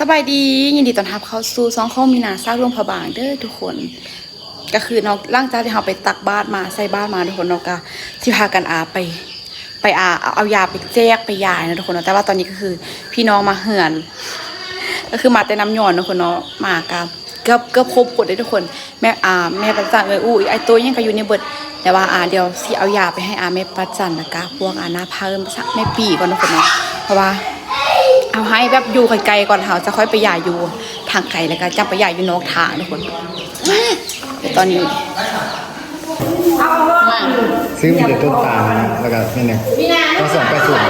สบายดียินดีต้อนรับเข้าสู่ซองข้อมีนาซากลวงพระบางเด้อทุกคน ก็คือนาะร่างจากที่เราไปตักบาตรมาใส่บาตรมาทุกคนนาะก็ที่พากันอาไป ไปอาเอาเอายาไปแจกไปยายนะทุกคนเนาะแต่ว่าตอนนี้ก็คือพี่น้องมาเหือน ก็คือมาแต่น้ำหย่อนนะคนเนาะมากับเกือบเกือบครบหมดเลยทุกคนแม่อาแม่ประจันเลยอู้ไอตัวยังก็อยู่ในเบิดแต่ว่าอาเดี๋ยวสิเอายาไปให้อาแม่ประจันนะกะพวกอาหน้าเพิ่มสักแม่ปีก่อนทุกคนเนาะเพราะว่า เอาให้แบบอยู่ไกลๆก่อนเขาจะค่อยไปหย่าอยู่ทางไกลแล้วก็จะไปหย่าอยู่นอกทางทุกคนเดี๋ยวตอนนี้ซื้อมาจากต้นตาลนะแล้วก็นี่เนี่ยก็สองไปสูตร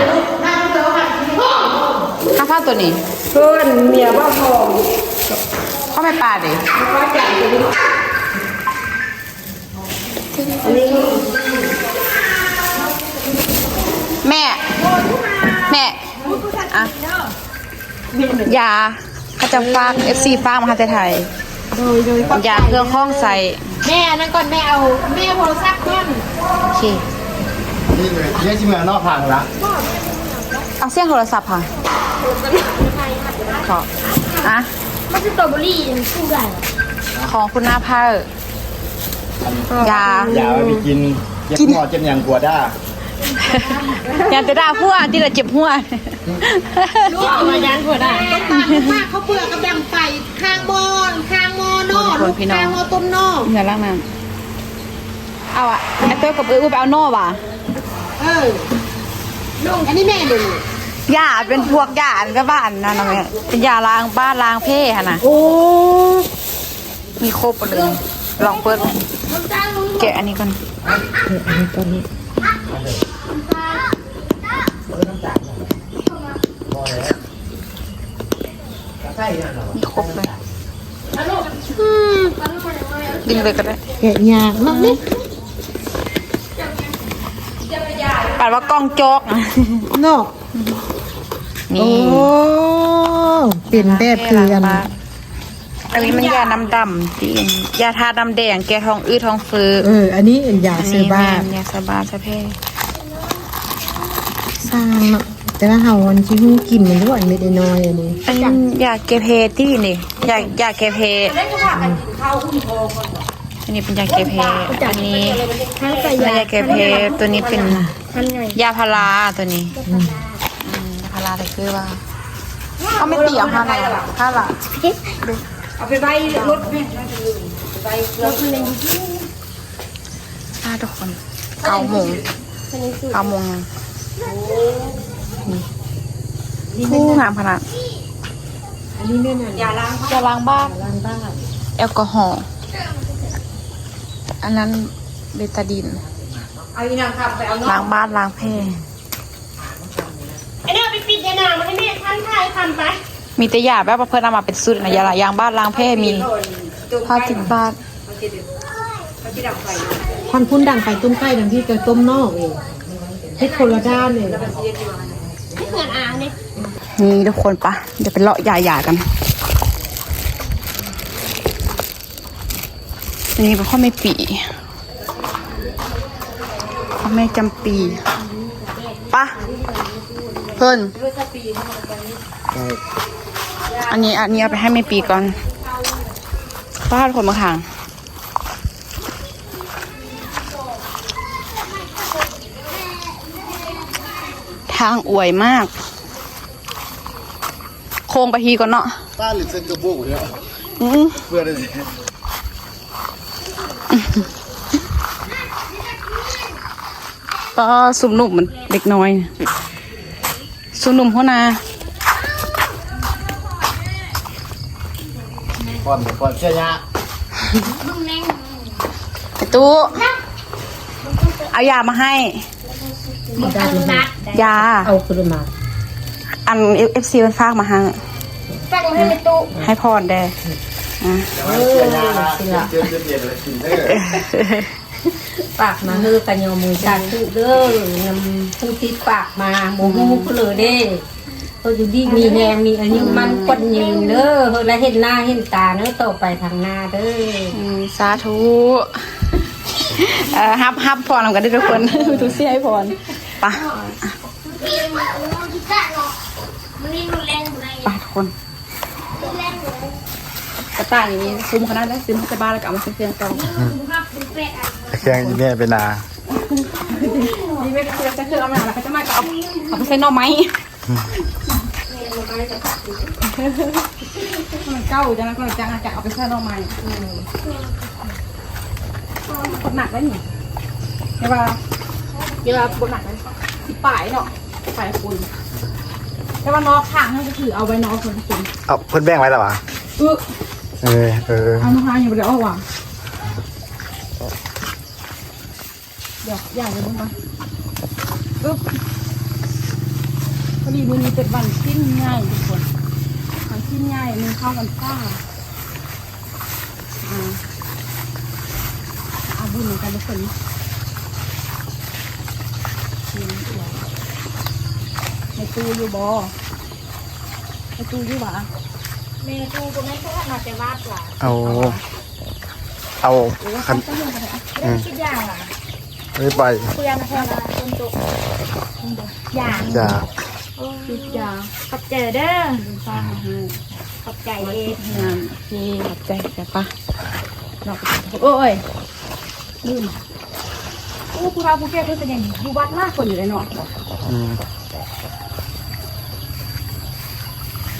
ข้าวผ้าตัวนี้เพื่อนเมียว่าพองข้าวไม่ปลาดิ ยาเขาจะฟากเอฟซีฟากมาให้ไทยโดยโดยยาเครื่องข้องใส่แม่นั่นก่อนแม่เอาแม่โทรศัพท์ก่อนโอเคนี่เลยเยอะชิมานอกพังละเอาเสียงโทรศัพท์ค่ะขออะมันสตรอเบอรี่พูดได้ของคุณหน้าผ้าเออยา อย่าเอาไปกินเจ็บหัวเจ็บอย่างกลัวด้าอ ย่าจะด่าพัวที่ละเจ็บหัวลูกมายันหัวได้ตาข้าเขาเปลือกกระแบงไปข้างบอนข้างมอนอคนพี่น้องข้างมอต้นนอเงินล่างน้ำเอาอะไอตัวกับเออไปเอาโน่ว่ะเออลุงอันนี้แม่ลุงยาเป็นพวกยาอันก็บ้านนะน้องแม่เป็นยาล้างบ้านล้างเพ่ค่ะนะโอ้มีครบหมดเลยลองเปิดแกะอันนี้ก่อนอันนี้ตอนนี้มี ครบเลยดึงเลยก็ได้แกะยากมากเลยปัดว่ากล้องโจกนะนอกนี่ โอ้เปลี่ยนแบบคือกันอันนี้มันยาน้ำดำที่ยาทาน้ำแดงแก้ท้องอืดท้องเฟ้อเออ อันนี้อันยาอันซื้นี้อบ้านแม่นยาสบาสะเพ สร้างเนาะแต่ว่าเฮาอันที่ฮู้กินมันด้วยไม่ได้น้อยอันนี้อันนี้ยาเกเพที่นี่ยายาเกเพอันนี้เป็นยาเกเพอันนี้ทั้งใส่ยาเกเพตัวนี้เป็นยาพาราตัวนี้ยาพาราแต่คือว่าเขาไม่เตียวห้าอะไรห้าละเอาไปใบรถแม่ห้าทุกคนเก้าโมงเก้าโมงยังนี่ ผู้งามขนาดอันนี้แม่น่ะยาล้างจะล้างบ้านล้างบ้านแอลกอฮอล์อันนั้นเบตาดินเอาอีนางขับไปเอาล้างบ้านล้างแพร่ไอ้เนี่ยไปปิดยานางมันให้แม่ทันทายทันไปมีแต่ยาแบบว่าเพื่อนเอามาเป็นสูตรนะยาละยางบ้านล้างแพร่มีผ้าติดบ้านควันพุ่นดังไปต้มไก่ดังที่เกิดต้มนอกเอง ให้คนละด้านเลยให้เหมือนอ่างเนี่ยนี่ทุกคนปะเดี๋ยวไปเลาะยาหยากันอันนี้เป็นข้อไม่ปีข้อไม่จำปีปะเพิ่นอันนี้อันนี้เอาไปให้ไม่ปีก่อนป้าทุกคนมาขัง ทางอวยมาก โค้งไปทีก่อนเนาะป้าหรือเส้นกระบุกเนี่ยอืมเพื่อได้สิก็สุ่มหนุ่มมันเด็กน้อย สุ่มหนุ่มหัวหนาก่อนก่อนเชื่อยะไอตู้เอายามาให้ ยา เอาขึ้นมาอันเอฟซีมันฝากมาให้ฟังให้ในตู้ให้พรแดอะเชื่อยะนะเชื่อเย็นเย็นเลยกินได้เลยปากมาเฮือกันยอมือจากผู้เด้อนำผู้ที่ปากมาโมโหก็เลยเด้ก็อยู่ดีมีแรงมีอายุมันกดยืนเด้อเฮอแล้วเห็นหน้าเห็นตาเด้อต่อไปทางหน้าเด้ออืมสาธุเอ่อฮับฮับพรนำกันได้ทุกคนทุกเสียให้พรไปะไปทุกคนต่างอย่างนี้ซุ้มขนาดได้ซื้อมาใส่บ้านแล้วก็เอามาใส่เครื่องต่อเครื่องอยู่เนี่ยเป็นนานี่ไม่เคยจะเครื่องเอามาแล้วก็จะมาก็เอาเอาไปใส่หน่อไม้มันเก้าจังนะก็จังจะเอาไปใส่หน่อไม้กดหนักได้หนิใช่ป่ะ เวลากดหนักเลยสิป่ายเนาะป่ายคุณแต่ว่านอกข้างนั่นก็คือเอาไว้นอกคนคุณเอาเพิ่นแบ่งไว้แล้ววะเออเออเออเอาน้ำพายอยู่บนเดี๋ยวเอาว่ะเดี๋ยวอย่างเดียวมึงก่อนปึ๊บพอดีมือนี้เป็นวันชิ้นง่ายทุกคนวันชิ้นง่ายมือเข้ากันซ่าอ่าเอาบุญเหมือนกันทุกคนเลี้ยงเดี่ยวใน ตู้อยู่บอในตู้อยู่หวะเมนูก็ไม่ใช่เราจะวาดหรอเอา เอาหรือว่าคันเขาจะเรื่องอะไรอะเรื่องคิดอย่างอะไม่ไปคุยมาแทนคนตุกอย่างจะจุดยาขอบเจอเด้อดูฟ้าให้ขอบใจไว้เอที่งงานโอเคขอบใจแต่ปะเราไปโอ้ยลืมโอ้ผู้เฒ่าผู้แก่เพิ่นเป็นอย่างนี้อยู่วัดมากคนอยู่เลยเนาะอื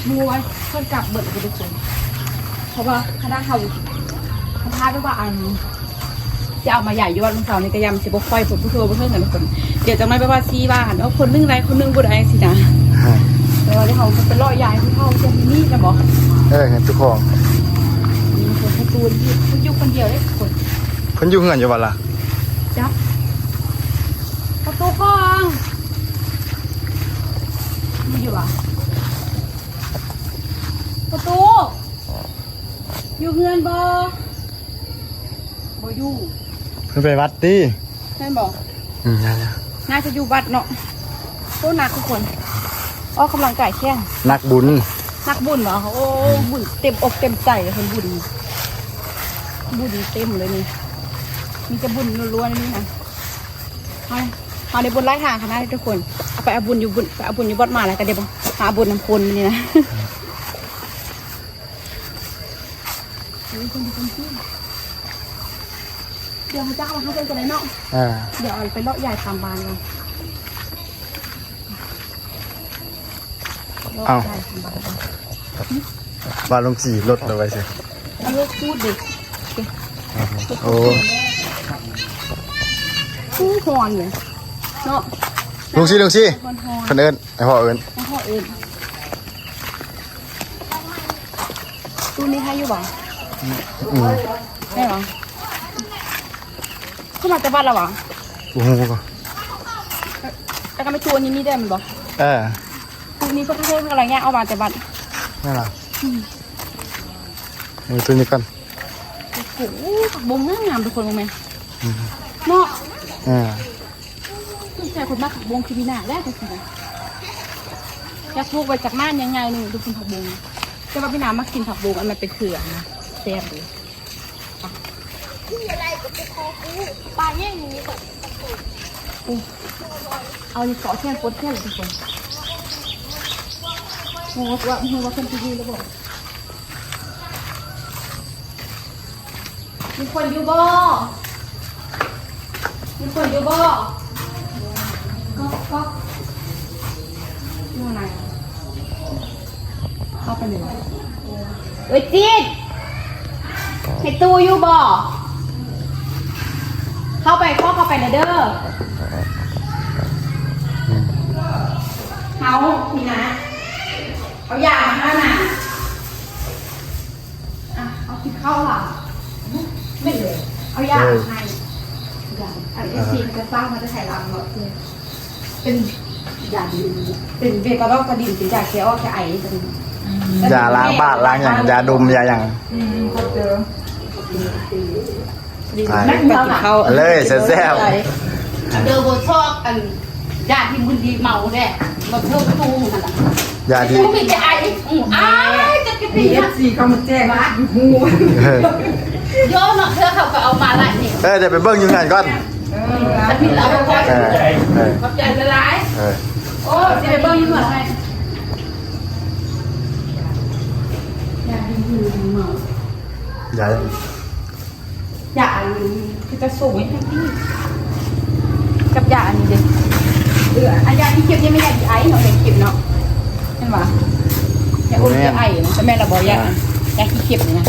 มมูไว้เพิ่นกลับเบิดไปทุกคนเพราะว่าคณะเขาเขาพาไปว่าอันจะเอามาใหญ่อยู่วัดลุงเสานี่ก็ยำสิบ่ค่อยผมผู้ทัวบ่เพิ่งกันทุกคนเดี๋ยวจะไม่ไปว่าซีว่าหันว่าคนนึงไรคนนึงบ่ได้สินะแต่ว่าที่เขาเป็นร้อยยายผู้เฒ่าจะมีนี่นะบอกเออเห็นทุกของมีคนการ์ตูนที่คุณอยู่คนเดียวได้คนเพิ่นอยู่เฮือนอยู่บ่ล่ะจับประตูกองมีอยู่อะ ประตู อยู่เงินบอบอยู่เพิ่นไปวัดติแม่นบอกอืมยังน่าจะอยู่วัดเนาะโอ้หนักทุกคนอ๋อกำลังกายแข้งๆนักบุญ นักบุญเหรอโอ้บุญเต็มอกเต็มใจเลยคนบุญบุญเต็มเลยนี่มีแต่บุญล้วนๆนี่นะเอาเอาในบุญไล่ทางคณะทุกคนเอาไปเอาบุญอยู่บุญไปเอาบุญอยู่วัดมาแล้วกันเดี๋ยวบอกหาบุญน้ำคนนี่นะ เดี๋ยวเขาจ้างมาให้เป็นกันเลยเนาะอ่าเดี๋ยวเอาไปเลาะใหญ่ตามบานกันเลาะใหญ่ตามบานกันบาลงสีรถเอาไว้สิเอาเลิกพูดดิโอ้พูดฮอนเลยเนาะลุงสิลุงสิฮอนฮอนเพิ่นเอิ้นไอ้พ่อเอิ้นแล้วพ่อเอิญตู้นี้ให้อยู่บ่ อืมได้บ่เข้ามาจากบ้านเราบ่โอ้โหแต่ก็ไม่ชวนนี่นี่ได้มันบ่เออตู้นี้เพิ่งเพิ่งอะไรเงี้ยเอามาแต่บ้านนั่นล่ะนี่ตัวนี้ก่อนโอ้โหผักบงงามงามทุกคนรู้ไหมเนาะอ่าคุณชายคนมากผักบงคือมีหน้าแรกเลยสินะอยากพูกไปจากม่านยังไงหนึ่งดูกินผักบงแต่ว่าพี่น้ำมากินผักบงอันมันเป็นเขือนะ แซ่บดีปลาเนี่ยอย่างนี้แบบเอาในเกาะแค่ปดแค่เลยทุกคนโหว่าโหว่าคนที่ดีแล้วบอกมีคนอยู่บ่มีคนอยู่บ่ก็ก็นู่นไหนเข้าไปเลยเอ้ยจีน ให้ตู้อยู่บ่เข้าไปเข้าเข้าไปนะเด้อเขานี่นะเอายามาให้นะอะเอากินข้าวหรอไม่เลยเอายามาให้ยาอันนี้ซีมันจะสร้างมันจะใช้รังหรอกเนี่ยเป็นยาดีเป็นเบตาดอกกระดิ่งเป็นยาแก้วแก้ไอเป็นยาล้างบ้านล้างอย่างยาดมยาอย่างเขาเจอ ไป นั่งกินข้าวเอาเลยแซ่บเดอโบชอบอันยาที่มึนดีเมาแน่มาเพิ่มตู้มันอะยาดีตู้มีแต่ไออืออ้ายจะกินดีนะสีเขามาแจ้งว่าเออโยนเนาะเธอเขาก็เอามาละนี่เออเดี๋ยวไปเบิ่งอยู่งานก่อนอันนี้เราพอเออเออขอบใจละลายเออโอ้จะไปเบิ้งยี่ห้ออะไรอยากดีคือเมาใหญ่อ ย่าอันคือจะสูงไว้ให้พี่กับยาอันนี้เด็เอออันยาที่เก็บยังไม่ยาที่ไอ้เนาะเห็นเก็บเนาะเห็นปะยาอุ่นที่ไอ้นะแต่แม่เราบอกยายาที่เก็บเนี่ยนะ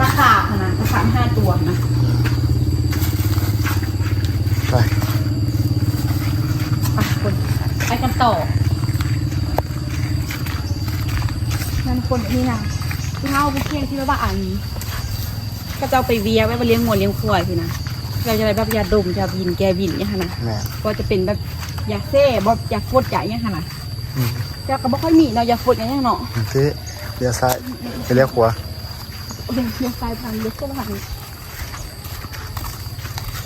ราคาขนาดราคาห้าตัวนะไปไปคนไปกันต่อนั่นคนนี่นะที่เท้าบุเคียงที่ว่าอันนี้ ก็จะเอาไปเวียไว้ไปเลี้ยงงัวเลี้ยงควายสินะเราจะได้แบบยาดมยาบินแกบินเนี่ยค่ะนะแม่ก็จะเป็นแบบยาเซ่บยาฟดยาอย่างค่ะนะอืมเจ้าก็บ่ค่อยมีเนาะยาฟดอย่างเนาะที่เลี้ยวซ้ายไปเลี้ยวขวาเดี๋ยวเดี๋ยวสายพันธุ์เดี๋ยวก็พันธุ์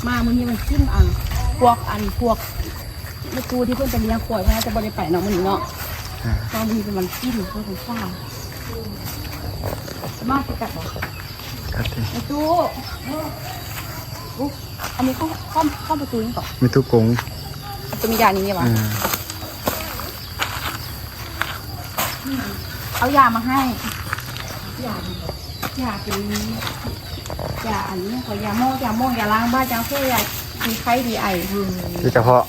มามื้อนี้มันขึ้นอะพวกอันพวกลูกตูที่เพิ่นไปเลี้ยงควายเพราะว่าจะบ่ได้ไปเนาะมื้อนี้เนาะ อ่าตอนนี้เป็นวันกินเพื่อของฟ้ามาสิกัดบ่ ครับที่ไอ้ตู้อุ๊ยอันนี้เข้าเข้าเข้าประตูนี่ก่อนมีทุกกงจะมียานี้เนี่ยวะอืมเอายามาให้ ยาดียาเป็นยาอันนี้ขอยาโม่ยาโม่ยาล้างบ้านยาเพื่อยาดีไข้ดีไออืมที่กระเพาะ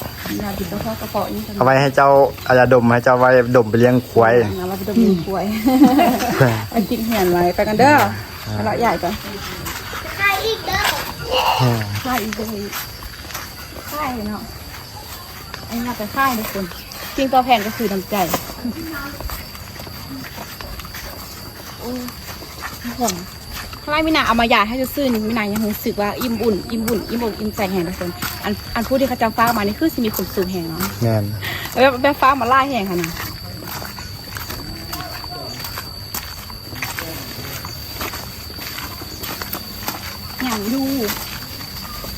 ยาบิดกระเพาะกระเพาะนี่กันเอาไว้ให้เจ้าเอายาดมให้เจ้าไว้ดมไปเลี้ยงควายนะว่าจะดมมีป่วยไอ้จิกเหียนไว้ไปกันเด้อ ไปละใหญ่ก่อนใครอีกเด้ออืมค่ายอีกเลยค่ายเนาะไอ้นี่ไปค่ายทุกคนจริงตัวแพนก็คือน้ำใจโอ้ยห่วงข้างล่างมินาเอามาหยาดให้ซื่อๆนี่มินายังรู้สึกว่าอิ่มอุ่นอิ่มบุ่นอิ่มอกอิ่มใจแห่งทุกคนอันอันผู้ที่เขาจะฟ้ากมานี่คือสิมีความสุขแห่งเนาะแม่นแบบแบบฟ้ากมาล่าแห่งค่ะนะ อย่างดู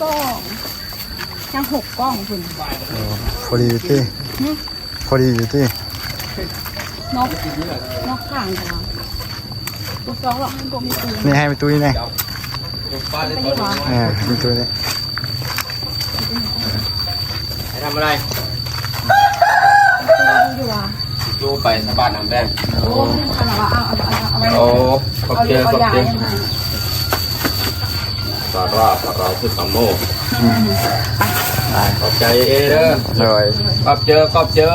สองยังหกกล้องคุณโอ้พอดีอยู่ที่พอดีอยู่ที่นกนกข่างจ้ะตัวสองหรอกมันตัวมีตัวนี่ให้ไปตุ้ยนี่ไม่ได้หรออ่ามีตัวนี้ให้ทำอะไรตัวอยู่อะดูไปสะบานน้ำแดงโอ้ขนาดว่าเอาเอาเอาเอาไว้โอ้ขอบเอาเจอเอาขอบยาเจอให้มาปลาร้าปลา ร้าคือตังโมได้ขอบใจเอเด้อเลยขอบเจอขอบเจอ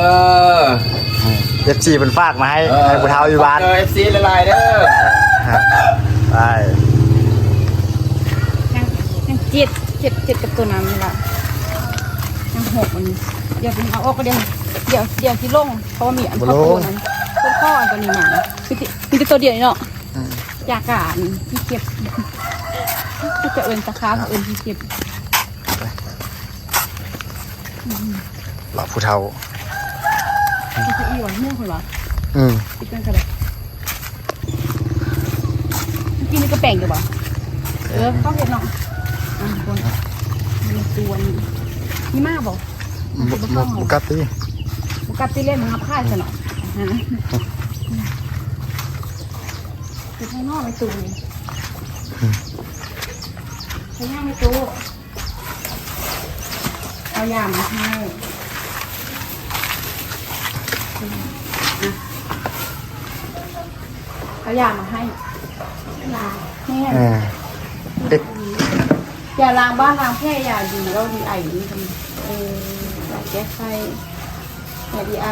เอฟซีเป็นฝากมาให้ให้ผู้เฒ่าอยู่บ้านเจอเอฟซีละลายเด้อครับได้ยังยังเจ็ดเจ็ดเจ็ดกับตัวนั้นนี่ละยังหกมันเดี๋ยวผมเอาออกก็เดี๋ยวเดี๋ยวเดี๋ยวที่ลงเพราะว่ามีอันเข้าตัวนั้นตัวข้ออันตัวนี้มามีแต่มีแต่ตัวเดียวนี่เนาะอืมอยากอ่านที่เก็บ ก็จะเอินตะค้าเอินที่เก็บหลับผู้เฒ่าที่จะอีหวานเมื่อคนวะอืมติดกันกันเลยกินนี่ก็แปลงอยู่บ่เออเข้าเห็ดเนาะอะคนมีตัวนี้นี่มากบ่บุบุบุกัตตี้บุกัดตีเล่นมันงับค่ายซะเนาะอะคือข้างนอกไม่ตูนี่ ข้างนอกไม่ตูเอายามาให้เอายามาให้ยาแม่อ่าเอ็กอย่าล้างบ้านล้างแพร่อย่าดีเราดีไอนี่กันเอออย่าแก้ไขอย่าดีไอ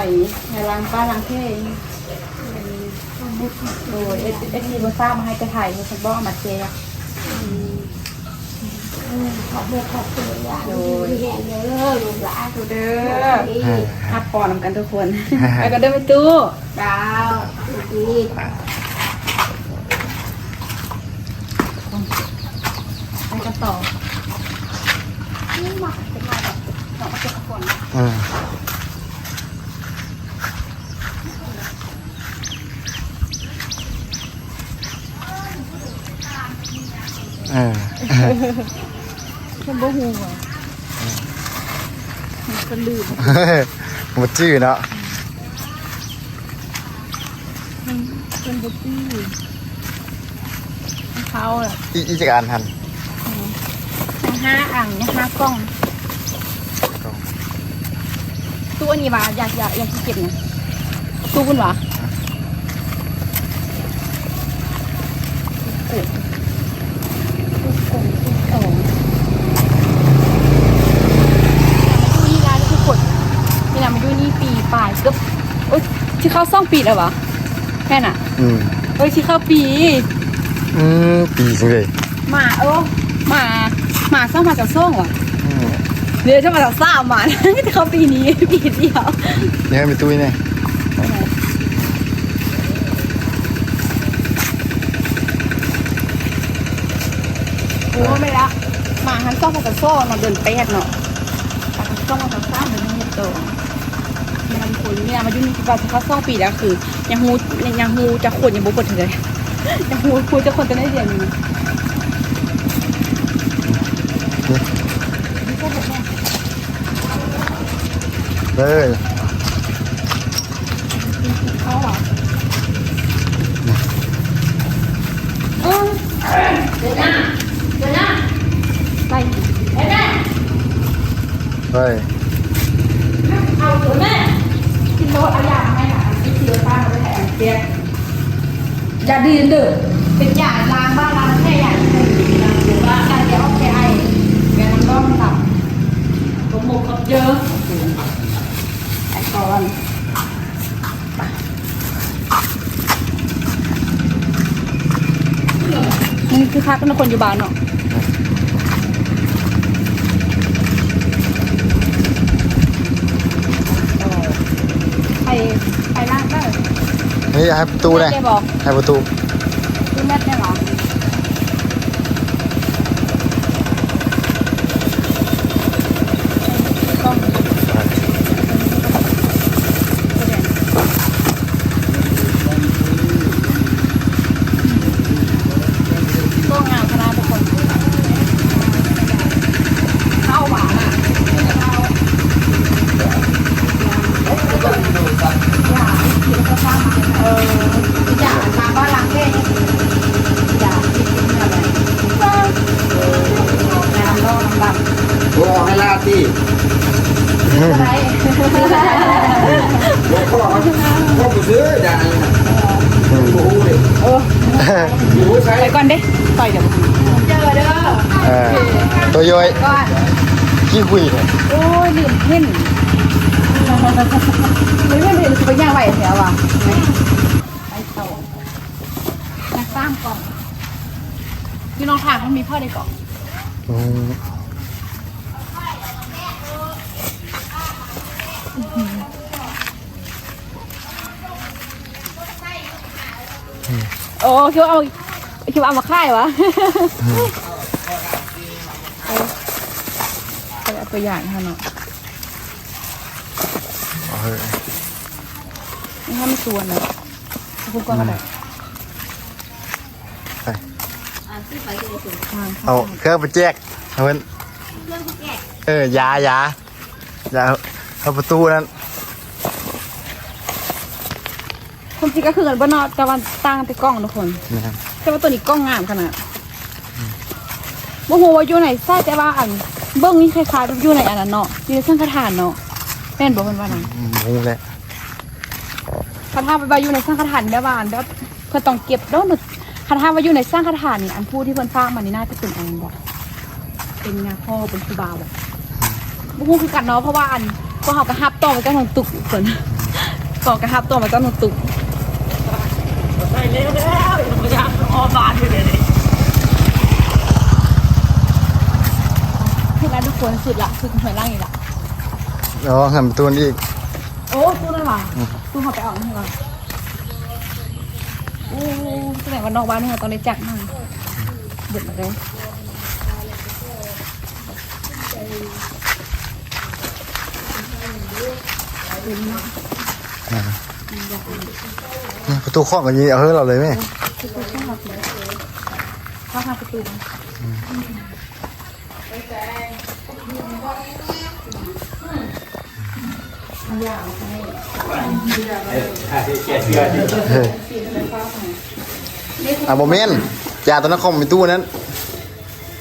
อย่าล้างบ้านล้างแพร่โอ้ยเอสเอสมีบซ่ามาให้กระถ่ายมันฉันบอกเอามาแจก ขอบคุณขอบคุณอย่าโดดูยแห่งเด้อลูกหลานดูเด้ออ่าฮักพอนำกันทุกคนไปกันเด้อไปตู้ดาวดีไปกันต่อนี่มาเป็นมาแบบสองเจ็ดคนอืมอ่า ฉันบ่ฮู้อะฉันลืมหมดชื่อเนาะฉันบ่ชื่อเขาอะอีอีจักรานทันยังห้าอ่างยังห้ากล้องกล้องตู้อันนี้วะอยากอยากอยากที่เก็บเนี่ยตู้คุณวะาซ่องปีแล้ววะแค่น่ะอืมเอ้ยที่เข้าปี อืมปีสิเลยหมาเออหมาหมาซ่องมาจากซ่องวะอืมเดี๋ยวจะมาจากซ่าหมาจะเข้าปีนี้ปีเดียวเนี่ยมีตุ้ยเนี่ยโอ้ไม่ละหมาหันซ่องมาจากซ่องเนาะเดินเป๊ดเนาะแต่หันซ่องมาจากซ่าเดินไม่เห็นตัว มันคนเนี่ยมายุ่งกับที่เขาซ่องปีแล้วคือ ยังฮูยังฮูจะขวดยังบุกเปิดเลยยังฮูคุยจะคนจะได้เรียนอยู่เออเขาเหรอเออเดี๋ยวนะเดี๋ยวนะไปเดี๋ยวนะ เฮ้ย เอาเดี๋ยวนะกินโรสเอายามาให้ค่ะที่ซีโรต้ามาไปแทนเปียก ยาดีนเด้อเป็นยาล้างบ้านล้างแค่ยาที่ไหนหรือว่าการแก้ออกแก้ไอแก้น้ำร้อนตับผมหมกกับเยอะไอ้ก่อนนี่คือคักเป็นคนอยู่บ้านเนาะไปไปล่างได้ นี่ให้ประตูเลยแกบอกให้ประตู คือแมทเนี่ยเหรอก็งามคณะทุกคนข้าวหวานอะ เอออย่ามาก็ล้างแค่นี้อย่าคิดถึงอะไรน้ำร้อนน้ำดำ โอ้ให้ลาดดิ อะไร โอ้พ่อพ่อกูซื้ออย่างนั้นน่ะโอ้โหเลย โอ้ โอ้โหใช้ ไปก่อนเด้ต่อยเดี๋ยวเจอเด้อ เออตัวย่อย ก่อน ขี้คุยเนี่ย โอ้ยลืมเห็นไม่ไม่ลืมไปย่างไหว แถวอะไปเต่อนักสร้างกล่องพี่น้องถามมันมีพ่อในกล่องอืมโอ้คิดว่าเอาคิดว่าเอามาค่ายวะเออเอาตัวอย่างค่ะเนาะเออนี่ ถ้าไม่ชวนเลยคุณก็มาได้ไปเอาเครื่องไปแจกเอาเพิ่นเออยายายาเอาประตูนั้นความจริงก็คือกันว่านอตะวันตั้งแต่กล้องทุกคนนะครับแต่ว่าตัวนี้กล้องงามขนาดโอ้โหว่าอยู่ไหนใช่แต่ว่าอันเบิ้งนี่คล้ายๆแบบอยู่ในอันนั้นเนาะอยู่ในสังฆทานเนาะแม่นบอกเพิ่นว่านะอืมรู้แล้ว คาถาไปอยู่ในสังฆทานแบบว่าอันแบบเพิ่นต้องเก็บแล้วคาถาว่าอยู่ในสังฆทานนี่อันผู้ที่เพิ่นสร้างมันนี่น่าจะเป็นอันนั้นบอกเป็นงาพ่อเป็นครูบาบอกบ่ฮู้คือกันเนาะเพราะว่าอันก็เฮากระฮับต่อมาจากหนองตุกเพิ่นก็กระฮับต่อมาจากหนองตุกคือร้านทุกคนสุดละสุดหวยล่างอีกละอ๋อหันประตูนี้อีก โอ้ตู้นั่นว่ะ ตู้เขาไปเอานี่ว่ะโอ้แสดงว่านอกบ้านนี่เราต้องได้จักมากเดือดมาเลยประตูเคาะกันยีเอาเฮ้ยเราเลยไหมเข้าทางประตู มันเฮ้ยอะโมเมนยาตัวนั้นคอมมีตู้นั้น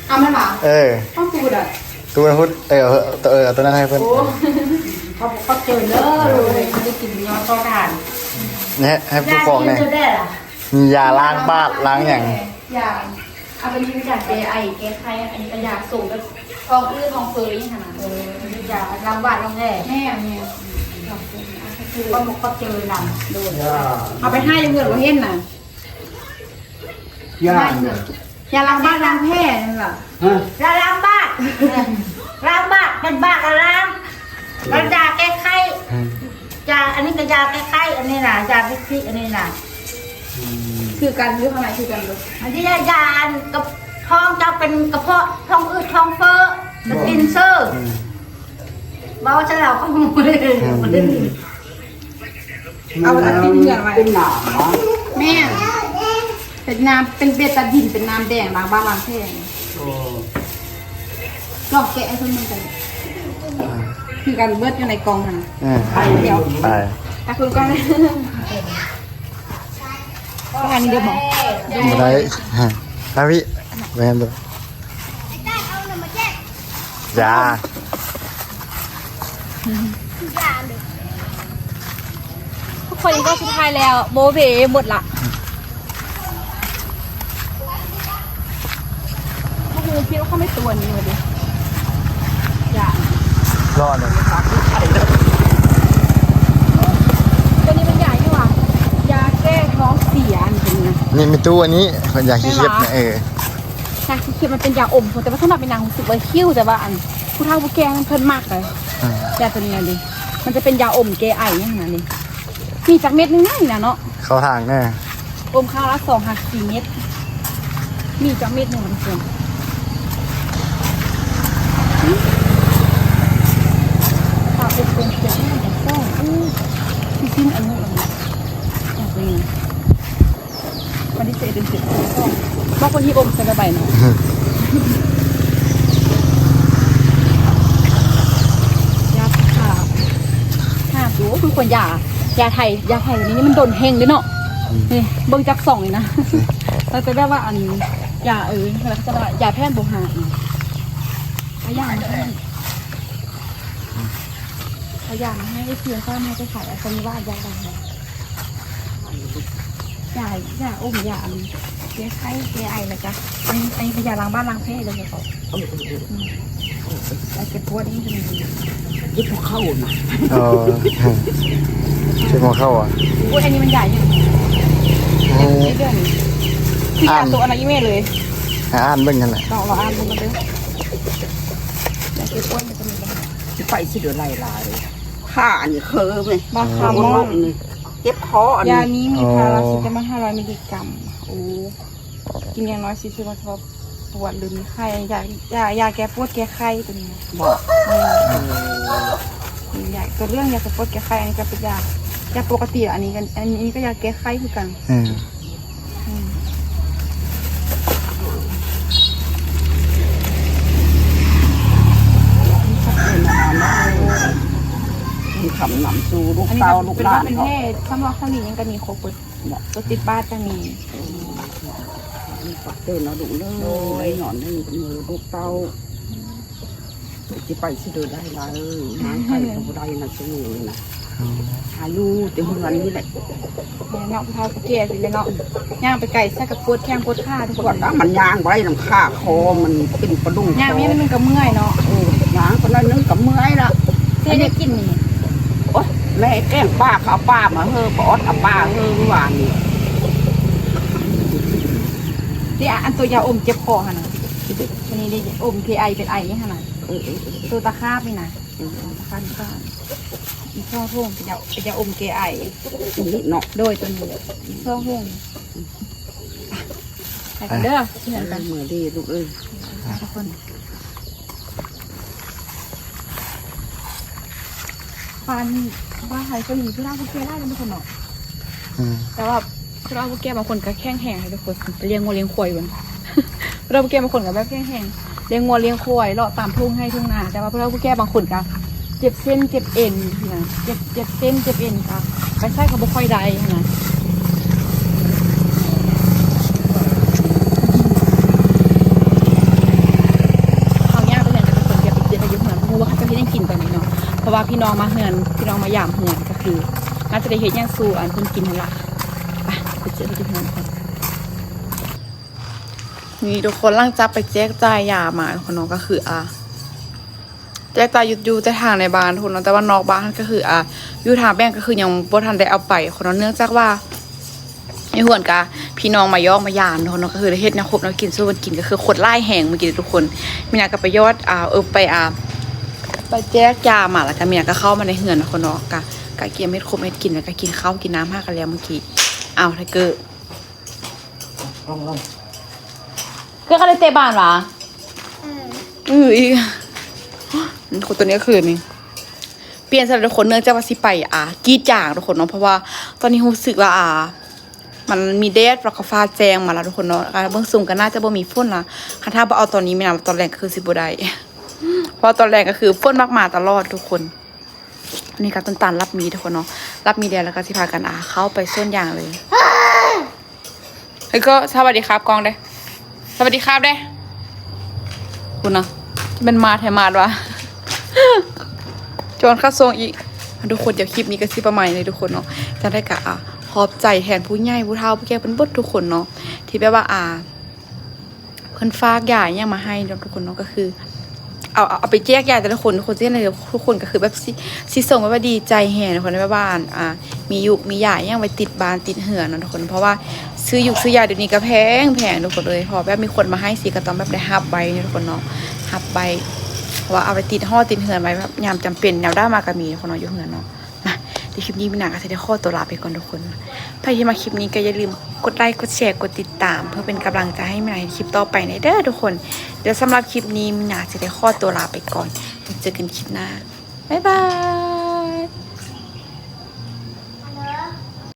เอามันว่ะเออต้องปูดอะตู้นั้นพุทธเออเอาเออเออเอาตัวนั้นให้เพื่อนเขาเขาเจอเด้อเลยเขาได้กินยอต้องทานเนี่ยให้ผู้ปกครองเนี่ยจะได้ล่ะมียาล้างบ้านล้างอย่างอยากเอาไปยืมจากเจไอเกไคอันนี้ก็อยากส่งไปทองอื้อทองเฟยนี่ขนาดเอออยากล้างบ้านล้างแร่แม่เนี่ย ก็มันก็เจอลำโดนเอาไปให้ยังเงินว่าเห็นน่ะย่าอย่าล้างบ้านล้างแพร่นั่นล่ะฮะแล้วล้างบ้านล้างบ้านเป็นบ้านก็ล้างแล้วยาแก้ไข้ยาอันนี้ก็ยาแก้ไข้อันนี้น่ะยาพิษพิษอันนี้น่ะคือการซื้อข้างในคือการลดอันที่ยาอันกับท้องจะเป็นกระเพาะท้องอืดท้องเฟ้อสกินเซอร์เบาจะเหล่าก็มูเลย เอาอันที่เหงื่อไว้เป็นหนามเหรอแม่เป็นน้ำเป็นเบตาดินเป็นน้ำแดงล้างบ้านล้างแพร่โอ้ลองแกะให้เพิ่นมันกันคือการเบิดอยู่ในกองน่ะเออเดี๋ยวไปตาคุณก็ได้งานนี้เดี๋ยวบอกมาได้ฮะฮะพี่แวนดูยา คนก็สุดท้ายแล้วโบเบหมดละพวกกูคิดว่าเขาไม่ตัวนี้เลยดิอย่ารอดเลยตัวนี้เป็นใหญ่นี่หว่ายาแก้ท้องเสียอันนี้นะนี่มีตู้อันนี้คนอยากขี้เข็บนะเออยาคิดมันเป็นยาอมแต่ว่าสำหรับเป็นนางรู้สึกว่าคิ้วแต่ว่าอันผู้เฒ่าผู้แก่มันเพิ่นมากเลยอ่ายาตัวนี้ดิมันจะเป็นยาอมแก้ไอนี่ขนาดนี้ มีจากเม็ดนึงนั่นนะเนาะเข้าทางแน่อมข้าวละสองหักสี่เม็ดมีจากเม็ดหนึ่งทุกคนปลาอบเป็นเสียงอย่างต้องอู้ที่ชิ้นอันนู้นอันนี้อย่างนี้วันที่เจเป็นเสียงต้องบอกคนที่อมใส่กระใบเนาะยาขาห้าตัวคือคนยา ยาไทยยาไทยตัวนี้นี่มันโดนเฮงเลยเนาะนี่เบิ่งจักสองเลยนะเราจะได้ว่าอันยาเออแล้วก็จะว่ายาแพทย์โบราณพยายามให้พยายามให้เพียงก็ไม่ไปขายอันนี้ว่ายาดังเลยยายาอมยาอันแก้ไข้แก้ไอนะจ๊ะอันนี้อันนี้เป็นยาล้างบ้านล้างเพศเลยค่ะอืมยาเก็บปวดนี่จะมียี่พอเข้านะ เออเช็คหัวเข้าอะอุ้ยอันนี้มันใหญ่อยู่โอ้เรื่องนี้คือยาตัวอะไรยี่เม่เลยหาอ่านเบิ่งกันแหละลองเราอ่านดูกันดูยาเก็บปวดมันจะมีปัญหาจะไปสิเดือดไล่ลายข้าอันนี้เคยไหมบาคามอนนี่เจ็บคออันยานี้นี้มีพาราเซตามอล500มิลลิกรัมโอ้กินอย่างน้อยสี่สิบวันเพราะปวดหรือมีไข้ยายายาแก้ปวดแก้ไข้ตัวนี้บอก อืมยาตัวเรื่องยาแก้ปวดแก้ไข้อันนี้ก็เป็นยายาปกติอันนี้กันอันนี้ก็ยาแก้ไข้คือกันเอออืมมีคำนำสู่ลูกอันนี้เต้าก็ลูกเป็นหลาว่านเป็นเนาะแพทย์ข้างนอกข้างนี้ยังก็มีครบเลยตัวติดบ้านก็มีปักเต้นเอาดุเลยหนอนนี่มือลูกเต้า จะไปสิเดือดไล่ลายเอ้ยนางไก่กับได้นะชั่วโมงนะอายุเต็มเงินนี่แหละเนี่ยเนาะผู้เฒ่าผู้แก่สิเลยเนาะย่างไปไก่ใส่กับปวดแข้งปวดขาทุกปควดนนะมันยางไว้ลำค่าคอมันเป็นกระดุมย่างนี้มันก็เมื่อยเนาะเออยางคนนั้นนึงกับเมื่อยละเจ๊ได้กินนี่โอ๊ยแม่แกล้งป้าเขาเอาป้ามาเฮอปอดเอาป้าเฮอเมื่อวานนี่ที่อันตัวยาอมเจ็บคอฮะนะอันนี้ได้อมคือไอเป็นไอฮะนะ ตัวตะคาบนี่นะตะคาบที่บ้านอีกช่องทุ่งเป็นยาอมเกไอนี้เนาะโดยตัวนี้ช่องทุ่งเด้อเหมือนกันมือดีลูกเอ้ยทุกคนฟันว่าใครก็มีที่ร่างพวกแกได้ทุกคนเนาะแต่ว่าที่ร่างพวกแกบางคนก็แข้งแห้งให้ทุกคนเลี้ยงงัวเลี้ยงควายวันเราพวกแกบางคนก็แบบแข้งแห้ง เลี้ยงงัวเลี้ยงควายเลาะตามทุ่งให้ทุ่งนาแต่ว่าพวกเราพวกแกบางคนก็เจ็บเส้นเจ็บเอ็นนะเจ็บเจ็บเส้นเจ็บเอ็นก็ไปใส่กับบุคอยได้นะเอย่างไปเหือนกับคนเดียวไปเจออายุเหือนรู้ว่าเขาจะพี่ได้กินตอนนี้เนาะเพราะว่าพี่น้องมาเหือนพี่น้องมาหยามเหือนก็คือน่าจะได้เห็นย่างสู่อันเพิ่นกินนั่นละไปไปเจอที่เหือนกัน นี่ทุกคนหลังจากไปแจกจ่ายยามาทุกคนเนาะก็คืออะแจกตายยู่อยู่แต่ทางในบ้านทุกคนเนาะแต่ว่านอกบ้านก็คืออะยูทางแป้งก็คือยังบ่ทันได้เอาไปคนเนาะเนื่องจากว่าไอ้หวนกะพี่น้องมายอกมายานทุกคนเนาะก็คือได้เฮ็ดแนวครบแนวกินสู้กันกินก็คือขดไล่แห้งเมื่อกี้ทุกคนมีนาก็ไปยอดอ่าเออไปอ่าไปแจกยามาแล้วก็มีนาก็เข้ามาในเฮือนทุกคนเนาะกะกะเกียมเม็ดครบเม็ดกินแล้วก็กินข้าวกินน้ำห้ากันแล้วเมื่อกี้อ้าวไทเกอร์ลองลอง เก็อะไรเตะบ้านวะอืออีกคนตัวนี้ก็คือนี่เปลี่ยนสำหรับทุกคนเนื่องจากว่าสิไปอ่ากรีดยางทุกคนเนาะเพราะว่าตอนนี้รู้สึกว่าอ่ามันมีแดดแล้วก็ฟ้าแจงมาแล้วทุกคนเนาะอ่าเบื้องสูงก็น่าจะบ่มีฝนนะถ้าถ้าบ่เอาตอนนี้ไม่นะตอนแรกก็คือสิบ่ได้เพราะตอนแรกก็คือฝนมากมาตลอดทุกคนอันนี้ก็ต้นตาลรับมีทุกคนเนาะรับมีแดดแล้วก็สิพากันอ่าเข้าไปส้นยางเลยแล้วก็สวัสดีครับกองเด้ส วัสดีครับเด้คุณนะเป็นมาแทมาดวะจนค่าทรงอีก ทุกคนเดี๋ยวคลิปนี้ก็สิประมาณนี้เลยทุกคนเนาะจะได้กะอะขอบใจแทนผู้ใหญ่ผู้เฒ่าผู้แก่เพิ่นเบดทุกคนเนาะที่แบบว่าอ่าเพิ่นฝากยาอหย่างมาให้เนาะทุกคนเนาะก็คือเอาเอาเอาไปแจกยาแต่ละคนทุกคนที่ไหนทุกคนก็คือแบบสิสิส่งไปว่าดีใจแห่ทุกคนในบ้านอ่ามียุกมียาอหย่างไว้ติดบานติดเหือนเนาะทุกคนเพราะว่า ซื้อยุกซื้อยาเดี๋ยวนี้ก็แพงแพงทุกคนเลย พอแบบมีคนมาให้สิก็ต้องแบบได้ฮับใบนี่ทุกคนเนาะฮับใบว่าเอาไปติดห่อติดเหือนไว้แบบยามจำเป็นยามได้ามากก็มีคนนอนอยู่เหือนเนาะมาเดี๋ยวคลิปนี้มีหนักก็จะได้ข้อตัวลาไปก่อนทุกคนใครที่มาคลิปนี้ก็อย่าลืมกดไลค์กดแชร์กดติดตาม เพื่อเป็นกำลังใจให้มีหนาคลิปต่อไปในเด้อทุกคน เดี๋ยวสำหรับคลิปนี้มีหนาจะได้ข้อตัวลาไปก่อนเจอกันคลิปหน้าบ๊ายบาย